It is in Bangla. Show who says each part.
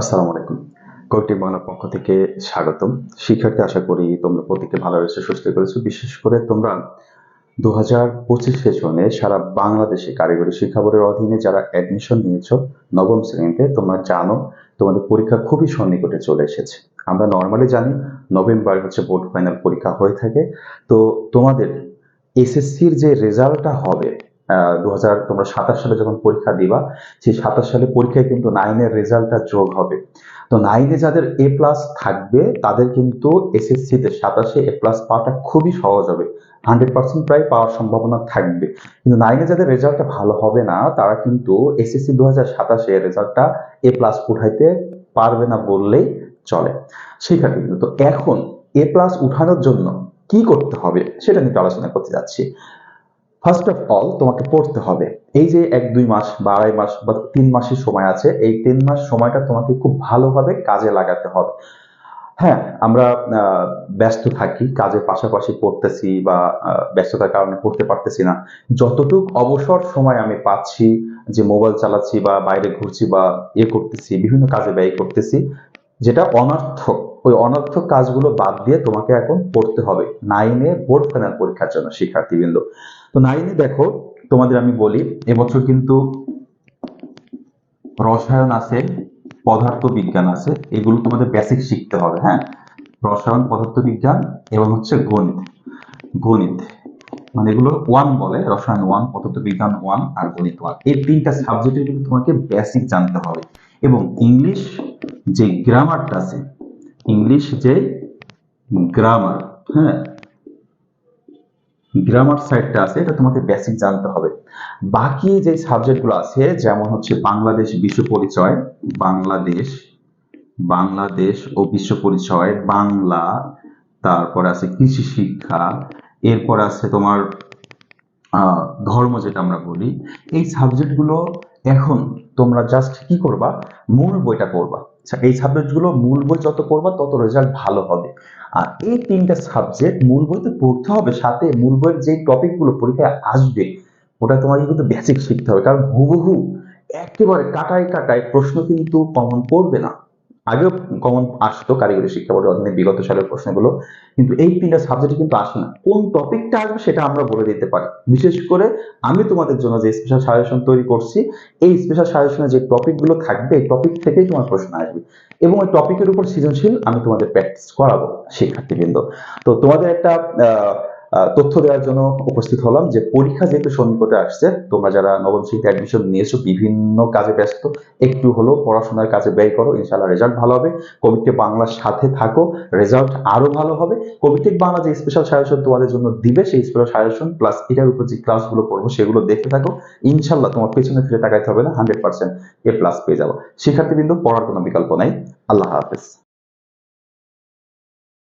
Speaker 1: আসসালামু আলাইকুম। কয়েকটি বাংলার পক্ষ থেকে স্বাগতম। শিক্ষার্থী, আশা করি তোমরা প্রত্যেকে ভালো রয়েছে, সুস্থ করেছ বিশেষ করে তোমরা দু হাজার পঁচিশ সেশনে সারা বাংলাদেশে কারিগরি শিক্ষা বোর্ডের অধীনে যারা অ্যাডমিশন নিয়েছো নবম শ্রেণীতে, তোমরা জানো তোমাদের পরীক্ষা খুবই সন্নিকটে চলে এসেছে। আমরা নর্মালি জানি নভেম্বর হচ্ছে বোর্ড ফাইনাল পরীক্ষা হয়ে থাকে। তো তোমাদের এসএসসির যে রেজাল্টটা হবে দু হাজার তোমরা সাতাশ সালে যখন পরীক্ষা দিবা, সেই সাতাশ সালে পরীক্ষায় কিন্তু নাইনের রেজাল্টটা যোগ হবে। তো নাইনে যাদের এ প্লাস থাকবে, তাদের কিন্তু এসএসসিতে সাতাশে এ প্লাস পাওয়াটা খুবই সহজ হবে। হান্ড্রেড পার্সেন্ট প্রায় পাওয়ার সম্ভাবনা থাকবে। কিন্তু নাইনে যাদের রেজাল্টটা ভালো হবে না, তারা কিন্তু এসএসসি দু হাজার সাতাশে রেজাল্টটা এ প্লাস উঠাইতে পারবে না বললেই চলে। শিক্ষার্থী কিন্তু তো এখন এ প্লাস উঠানোর জন্য কি করতে হবে, সেটা নিয়ে আলোচনা করতে যাচ্ছি। ফার্স্ট অফ অল তোমাকে পড়তে হবে। এই যে এক, দুই মাস বা আড়াই মাস বা তিন মাসের সময় আছে, এই তিন মাস সময়টা তোমাকে খুব ভালোভাবে কাজে লাগাতে হবে। হ্যাঁ আমরা ব্যস্ত থাকি, কাজের পাশাপাশি পড়তেছি বা ব্যস্ততার কারণে পড়তে পারতেছি না। যতটুক অবসর সময় আমি পাচ্ছি, যে মোবাইল চালাচ্ছি বা বাইরে ঘুরছি বা ইয়ে করতেছি, বিভিন্ন কাজে ব্যয় করতেছি যেটা অনর্থক। ওই অনর্থক কাজগুলো বাদ দিয়ে তোমাকে এখন পড়তে হবে। নাইনে বোর্ড ফাইনাল পরীক্ষার জন্য, শিক্ষার্থীবৃন্দ। তো নাইনে দেখো, তোমাদের আমি বলি, এবছর কিন্তু রসায়ন আছে, পদার্থ বিজ্ঞান আছে, এগুলো তোমাদের বেসিক শিখতে হবে হ্যাঁ? রসায়ন, পদার্থ বিজ্ঞান এবং হচ্ছে গণিত। গণিত। মানে এগুলো ওয়ান বলে, রসায়ন ওয়ান ওয়ান আর গণিত ওয়ান এই তিনটা সাবজেক্টের কিন্তু তোমাকে বেসিক জানতে হবে। এবং ইংলিশ যে গ্রামারটা আছে ইংলিশ যে গ্রামার হ্যাঁ? গ্রামার সাইডটা আছে, এটা তোমাকে বেসিক জানতে হবে। বাকি যে সাবজেক্টগুলো আছে, যেমন হচ্ছে বাংলাদেশ বিশ্ব পরিচয়, বাংলাদেশ বাংলাদেশ ও বিশ্ব পরিচয়, বাংলা, তারপরে আছে কৃষি শিক্ষা এরপর আছে তোমার ধর্ম যেটা আমরা বলি। এই সাবজেক্টগুলো এখন তোমরা জাস্ট কি করবা? মূল বইটা পড়বা। আচ্ছা, এই সাবজেক্টগুলো মূল বই যত পড়বা তত রেজাল্ট ভালো হবে। আর এই তিনটা সাবজেক্ট মূল বইতে পড়তে হবে সাথে মূল বইয়ের যে টপিকগুলো পরীক্ষায় আসবে ওটা তোমাকে কিন্তু বেসিক শিখতে হবে। কারণ হুবহু একেবারে কাটায় কাটায় প্রশ্ন কিন্তু কমন পড়বে না। আগেও কমন আসতো কারিগরি শিক্ষা বোর্ডের অধীনে বিগত সালের প্রশ্নগুলো কিন্তু এই তিনটা সাবজেক্টে কিন্তু আসে না। কোন টপিকটা আসবে সেটা আমরা বলে দিতে পারি। বিশেষ করে আমি তোমাদের জন্য যে স্পেশাল সাজেশন তৈরি করছি এই স্পেশাল সাজেশনে যে টপিকগুলো থাকবে এই টপিক থেকেই তোমার প্রশ্ন আসবে। এবং ওই টপিকের উপর সৃজনশীল আমি তোমাদের প্র্যাকটিস করাবো শিক্ষার্থীবৃন্দ। তো তোমাদের একটা আহ, তথ্য দেওয়ার জন্য উপস্থিত হলাম যে পরীক্ষা যেহেতু সন্নিকটে আসছে, তোমরা যারা নবম শ্রেণীতে অ্যাডমিশন নিয়েছো, বিভিন্ন কাজে ব্যস্ত, একটু হলেও পড়াশোনার কাজে ব্যয় করো ইনশাল্লাহ রেজাল্ট ভালো হবে। কবিটেক বাংলার সাথে থাকো রেজাল্ট আরও ভালো হবে। কবিটেক বাংলা যে স্পেশাল সাজেশন তোমাদের জন্য দিবে, সেই স্পেশাল সাজেশন প্লাস এটার উপর যে ক্লাসগুলো পড়ব, সেগুলো দেখতে থাকো। ইনশাল্লাহ তোমার পেছনে ফিরে তাকাইতে হবে না হান্ড্রেড পার্সেন্ট এ প্লাস পেয়ে যাব। শিক্ষার্থীবৃন্দ, পড়ার কোনো বিকল্প নাই। আল্লাহ হাফেজ।